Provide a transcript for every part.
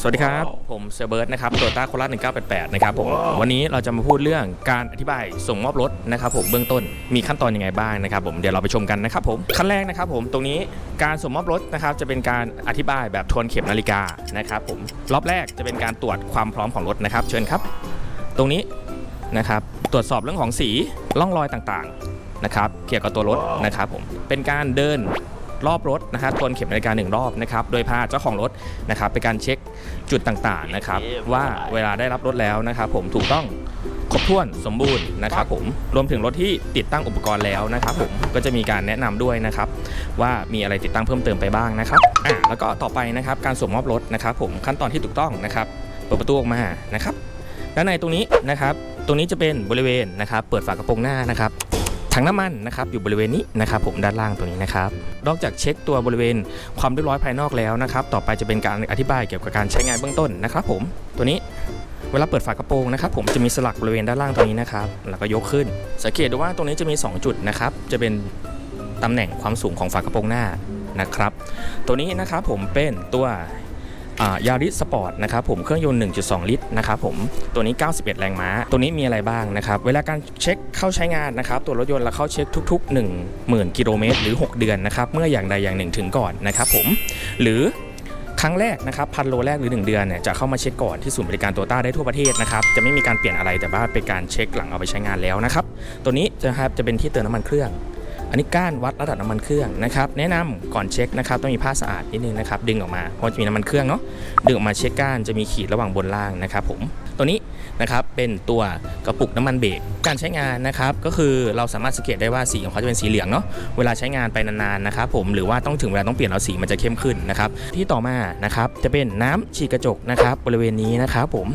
สวัสดีครับ ผมเซอร์เบิร์ตนะครับโตต้าโคราช1988 นะครับผม วันนี้เราจะมาพูดเรื่องการอธิบายส่งมอบรถนะครับผมเบื้องต้นมีขั้นตอนยังไงบ้างนะครับผมเดี๋ยวเราไปชมกันนะครับผมขั้นแรกนะครับผมตรงนี้การส่งมอบรถนะครับจะเป็นการอธิบายแบบทวนเข็มนาฬิกานะครับผมรอบแรกจะเป็นการตรวจความพร้อมของรถนะครับ เชิญครับ ตรงนี้นะครับตรวจสอบเรื่องของสีร่องรอยต่างๆนะครับเกี่ยวกับตัวรถนะครับผมเป็นการเดิน รอบรถนะครับทวนเข็มนาฬิกาหนึ่งรอบนะครับโดยพาเจ้าของรถนะครับเป็นการเช็คจุดต่างๆนะครับว่าเวลาได้รับรถแล้วนะครับผมถูกต้องครบถ้วนสมบูรณ์นะครับผมรวมถึงรถที่ติดตั้งอุปกรณ์แล้วนะครับผมก็จะมีการแนะนำด้วยนะครับว่ามีอะไรติดตั้งเพิ่มเติมไปบ้างนะครับอะแล้วก็ต่อไปนะครับการส่งมอบรถนะครับผมขั้นตอนที่ถูกต้องนะครับเปิดประตูออกมานะครับด้านในตรงนี้นะครับตรงนี้จะเป็นบริเวณนะครับเปิดฝากระโปรงหน้านะครับ ถังน้ำมันนะครับอยู่บริเวณนี้นะครับผมด้านล่างตรงนี้นะครับนอกจากเช็คตัวบริเวณความเรียบร้อยภายนอกแล้วนะครับต่อไปจะเป็นการอธิบายเกี่ยวกับการใช้งานเบื้องต้นนะครับ ผมตัวนี้เวลาเปิดฝากระโปรงนะครับผมจะมีสลักบริเวณด้านล่างตรงนี้นะครับแล้วก็ยกขึ้น สังเกตดูว่าตรงนี้จะมี 2 จุดนะครับจะเป็นตำแหน่งความสูงของฝากระโปรงหน้านะครับ ตัวนี้นะครับผมเป็นตัว ยาริสสปอร์ตนะครับผมเครื่องยนต์ 1.2 ลิตรนะครับผมตัวนี้ 91 แรงม้า ตัวนี้มีอะไรบ้างนะครับเวลาการเช็คเข้าใช้งานนะครับตัวรถยนต์เราเข้าเช็คทุก ๆ 10,000 กิโลเมตรหรือ 6 เดือนนะครับเมื่ออย่างใดอย่างหนึ่งถึงก่อนนะครับผมหรือครั้งแรกนะครับพันโลแรกหรือ 1 เดือนเนี่ยจะเข้ามาเช็คก่อนที่ศูนย์บริการโตต้าได้ทั่วประเทศนะครับจะไม่มีการเปลี่ยนอะไรแต่ว่าเป็นการเช็คหลังเอาไปใช้งานแล้วนะครับตัวนี้จะครับจะเป็นที่เติมน้ำมันเครื่อง นนี้ก้านวัดระดับน้ำมันเครื่องนะครับแนะนำก่อนเช็คนะครับต้องมีผ้าสะอาดนิดนึงนะครับดึงออกมาเพราะจะมีน้ำมันเครื่องเนาะดึงออกมาเช็คก้านจะมีขีดระหว่างบนล่างนะครับผมตัวนี้นะครับเป็นตัวกระปุกน้ำมันเบรกการใช้งานนะครับก็คือเราสามารถสังเกตได้ว่าสีของเขาจะเป็นสีเหลืองเนาะเวลาใช้งานไปนานๆนะครับผมหรือว่าต้องถึงเวลาต้องเปลี่ยนเอาสีมันจะเข้มขึ้นนะครับที่ต่อมานะครับจะเป็นน้ำฉีดกระจกนะครับบริเวณนี้นะครับผม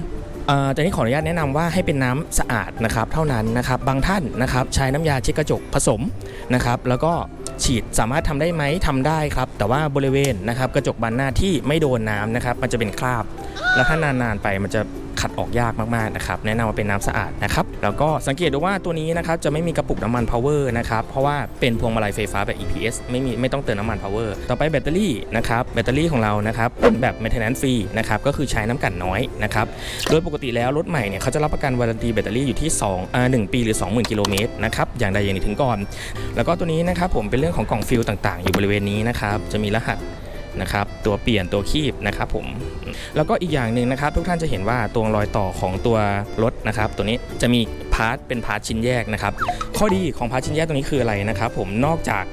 เอ่อแต่นี้ขออนุญาตแนะนำว่าให้เป็นน้ำสะอาดนะครับเท่านั้นนะครับบางท่านนะครับใช้น้ำยาเช็ดกระจกผสมนะครับแล้วก็ฉีดสามารถทำได้ไหมทำได้ครับ แต่ว่าบริเวณนะครับกระจกบานหน้าที่ไม่โดนน้ำนะครับมันจะเป็นคราบ แล้วถ้านานๆไปมันจะขัดออกยากมากๆนะครับแนะนำว่าเป็นน้ำสะอาดนะครับ แล้วก็สังเกตดูว่าตัวนี้นะครับจะไม่มีกระปุกน้ำมัน power นะครับเพราะว่าเป็นพวงมาลัยไฟฟ้าแบบ EPS ไม่มีไม่ต้องเติมน้ำมัน power ต่อไปแบตเตอรี่นะครับแบตเตอรี่ของเรานะครับเป็นแบบ maintenance free นะครับก็คือใช้น้ำกันน้อยนะครับโดยปกติแล้วรถใหม่เนี่ยเขาจะรับประกันวารันตีแบตเตอรี่อยู่ที่2อ่า1ปีหรือ 20,000กิโลเมตรนะครับอย่างใดอย่างหนึ่งถึงก่อน แล้วก็ตัวนี้นะครับผมเป็นเรื่องของกล่องฟิลต่างๆ อยู่บริเวณนี้นะครับจะมีรหัส นะครับตัวเปลี่ยนตัวคีบนะครับผมแล้วก็อีกอย่างหนึ่งนะครับทุกท่านจะเห็นว่าตัวรอยต่อของตัวรถนะครับตัวนี้จะมีพาร์ทเป็นพาร์ทชิ้นแยกนะครับข้อดีของพาร์ทชิ้นแยกตรงนี้คืออะไรนะครับผมนอกจาก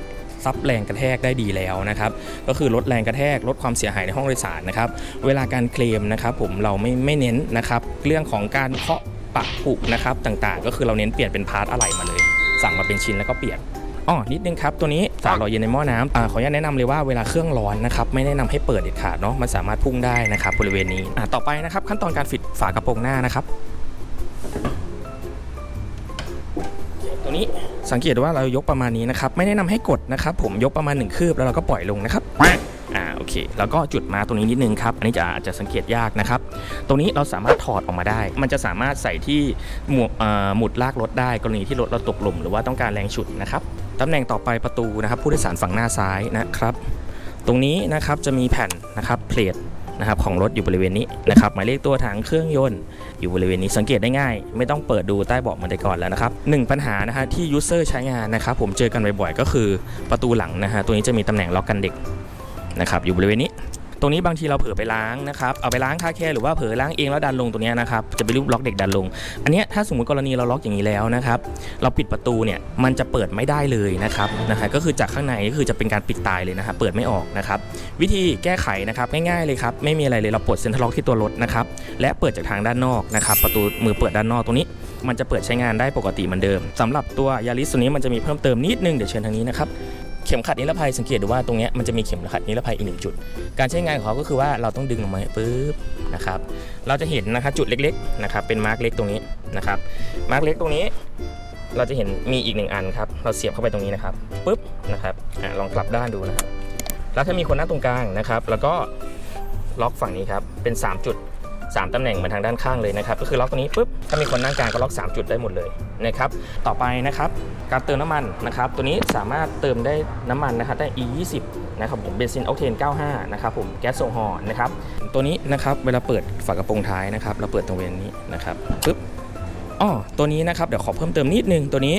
ซับแรงกระแทกได้ดีแล้วนะครับ ก็คือลดแรงกระแทกลดความเสียหายในห้องโดยสารนะครับ เวลาการเคลมนะครับ ผมเราไม่ไม่เน้นนะครับ เรื่องของการเคาะปะผุนะครับต่างๆ ก็คือเราเน้นเปลี่ยนเป็นพาร์ทอะไหล่มาเลย สั่งมาเป็นชิ้นแล้วก็เปลี่ยน อ๋อนิดนึงครับ ตัวนี้สารหล่อเย็นในหม้อน้ำอาขออนุญาตแนะนำเลยว่าเวลาเครื่องร้อนนะครับไม่แนะนำให้เปิดเด็ดขาดเนาะมันสามารถพุ่งได้นะครับบริเวณนี้อ่าต่อไปนะครับขั้นตอนการฟิตฝากระโปรงหน้านะครับ ตัวนี้สังเกตว่าเรายกประมาณนี้นะครับไม่แนะนำให้กดนะครับผมยกประมาณ1คืบแล้วเราก็ปล่อยลงนะครับอ่าโอ เค แล้วก็จุดมาตรงนี้นิดนึงครับ อันนี้จะอาจจะสังเกตยากนะครับ ตรงนี้เราสามารถถอดออกมาได้ มันจะสามารถใส่ที่หมวกเอ่อหมุดลากรถได้กรณีที่รถเราตกหลุมหรือว่าต้องการแรงฉุดนะครับตำแหน่งต่อไปประตูนะครับผู้โดยสารฝั่งหน้าซ้ายนะครับ ตรงนี้นะครับจะมีแผ่นนะครับเพลทนะครับของรถอยู่บริเวณนี้นะครับหมายเลขตัวถังเครื่องยนต์อยู่บริเวณนี้สังเกตได้ง่าย ไม่ต้องเปิดดูใต้เบาะเหมันแต่ก่อนแล้วนะครับหนึ่งปัญหานะฮะที่ยูเซอร์ใช้งานนะครับผมเจอกันบ่อยๆ ก็คือประตูหลังนะฮะตัวนี้จะมีตำแหน่งล็อกกันเด็ก นะครับอยู่บริเวณนี้ ตรงนี้บางทีเราเผลอไปล้างนะครับเอาไปล้างคาแคร์หรือว่าเผลอล้างเองแล้วดันลงตรงนี้นะครับจะเป็นรูปล็อกเด็กดันลง อันนี้ถ้าสมมติกรณีเราล็อกอย่างนี้แล้วนะครับเราปิดประตูเนี่ยมันจะเปิดไม่ได้เลยนะครับนะฮะก็คือจากข้างในก็คือจะเป็นการปิดตายเลยนะครับเปิดไม่ออกนะครับวิธีแก้ไขนะครับง่ายๆเลยครับไม่มีอะไรเลยเราปลดเซ็นทรัลล็อกที่ตัวรถนะครับและเปิดจากทางด้านนอกนะครับประตูมือเปิดด้านนอกตรงนี้ มันจะเปิดใช้งานได้ปกติเหมือนเดิมสำหรับตัวยาริสตัวนี้มันจะมีเพิ่มเติมนิดนึงเดี๋ยวเชิญทางนี้นะครับ เข็มขัดนิรภัยสังเกตดูว่าตรงนี้มันจะมีเข็มขัดนิรภัยอีกหนึ่งจุด การใช้งานของเขาก็คือว่าเราต้องดึงออกมาปุ๊บนะครับเราจะเห็นนะครับจุดเล็กๆนะครับเป็นมาร์กเล็กตรงนี้นะครับมาร์กเล็กตรงนี้ เราจะเห็นมีอีกหนึ่งอันครับเราเสียบเข้าไปตรงนี้นะครับปุ๊บนะครับอลองกลับด้านดูนะครับแล้วถ้ามีคนนั่งตรงกลางนะครับ แล้วก็ล็อกฝั่งนี้ครับเป็น 3 จุด 3ตำแหน่งมาทางด้านข้างเลยนะครับก็คือล็อกตรงนี้ปุ๊บถ้ามีคนนั่งกลางก็ล็อก 3 จุดได้หมดเลยนะครับต่อไปนะครับการเติมน้ำมันนะครับตัวนี้สามารถเติมได้น้ำมันนะครับได้ E 20นะครับผมเบนซินออกเทน 95 นะครับผมแก๊สโซฮอล์นะครับตัวนี้นะครับเวลาเปิดฝากระโปรงท้ายนะครับเราเปิดตรงเวนนี้นะครับปึ๊บอ๋อตัวนี้นะครับเดี๋ยวขอเพิ่มเติมนิดนึงตัวนี้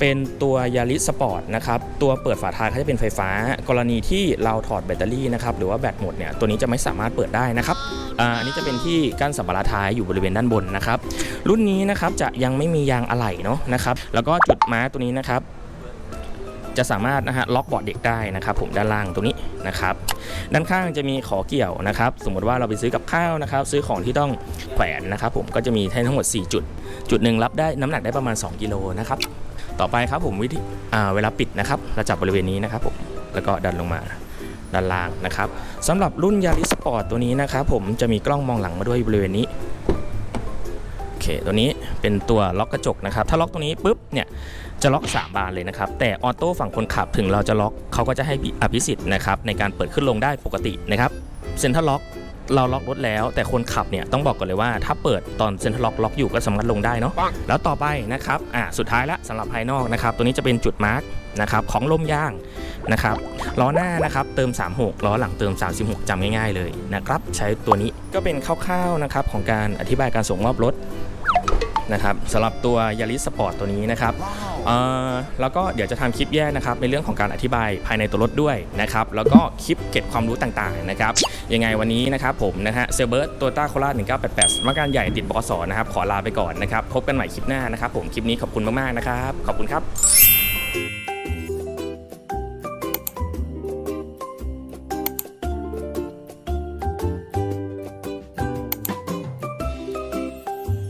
เป็นตัวยาริสสปอร์ตนะครับตัวเปิดฝาท้ายเขาจะเป็นไฟฟ้า กรณีที่เราถอดแบตเตอรี่นะครับหรือว่าแบตหมดเนี่ยตัวนี้จะไม่สามารถเปิดได้นะครับ อันนี้จะเป็นที่กั้นสัมภาระท้ายอยู่บริเวณด้านบนนะครับ รุ่นนี้นะครับจะยังไม่มียางอะไหล่เนาะนะครับ แล้วก็จุดม้าตัวนี้นะครับจะสามารถนะฮะล็อกเบาะเด็กได้นะครับ ผมด้านล่างตรงนี้นะครับด้านข้างจะมีขอเกี่ยวนะครับ สมมติว่าเราไปซื้อกับข้าวนะครับ ซื้อของที่ต้องแขวนนะครับ ผมก็จะมีให้ทั้งหมด 4 จุด จุดหนึ่งรับได้น้ำหนักได้ประมาณ 2 กิโลนะครับต่อไปครับผมวิธีเวลาปิดนะครับเราจับบริเวณนี้นะครับผมแล้วก็ดันลงมา ด้านล่างนะครับสำหรับรุ่นยาริสปอร์ตตัวนี้นะครับผมจะมีกล้องมองหลังมาด้วยบริเวณนี้โอเคตัวนี้เป็นตัวล็อกกระจกนะครับ ถ้าล็อกตรงนี้ปุ๊บเนี่ยจะล็อก 3 บานเลยนะครับ แต่ออโต้ฝั่งคนขับถึงเราจะล็อกเขาก็จะให้อภิสิทธิ์นะครับในการเปิดขึ้นลงได้ปกตินะครับเซ็นทรัลล็อกเราล็อกรถแล้ว แต่คนขับเนี่ยต้องบอกก่อนเลยว่าถ้าเปิดตอนเซ็นทรัลล็อกล็อกอยู่ก็สามารถลงได้เนาะแล้วต่อไปนะครับอ่าสุดท้ายละสำหรับภายนอกนะครับ ตัวนี้จะเป็นจุดมาร์กนะครับของลมยาง นะครับล้อหน้านะครับเติม 36 ล้อหลังเติม 36จำง่ายๆเลยนะครับใช้ตัวนี้ก็เป็นคร่าวๆนะครับของการอธิบายการส่งมอบรถนะครับสำหรับตัวยาริสสปอร์ตตัวนี้นะครับเอ่อแล้วก็เดี๋ยวจะทำคลิปแยกนะครับในเรื่องของการอธิบายภายในตัวรถด้วยนะครับแล้วก็คลิปเก็บความรู้ต่างๆนะครับยังไงวันนี้นะครับผมนะฮะเซลเบิร์ตตัวต้าโคราช1988สำนักงานใหญ่ติดบกสนะครับขอลาไปก่อนนะครับพบกันใหม่คลิปหน้านะครับผมคลิปนี้ขอบคุณมากๆนะครับขอบคุณครับ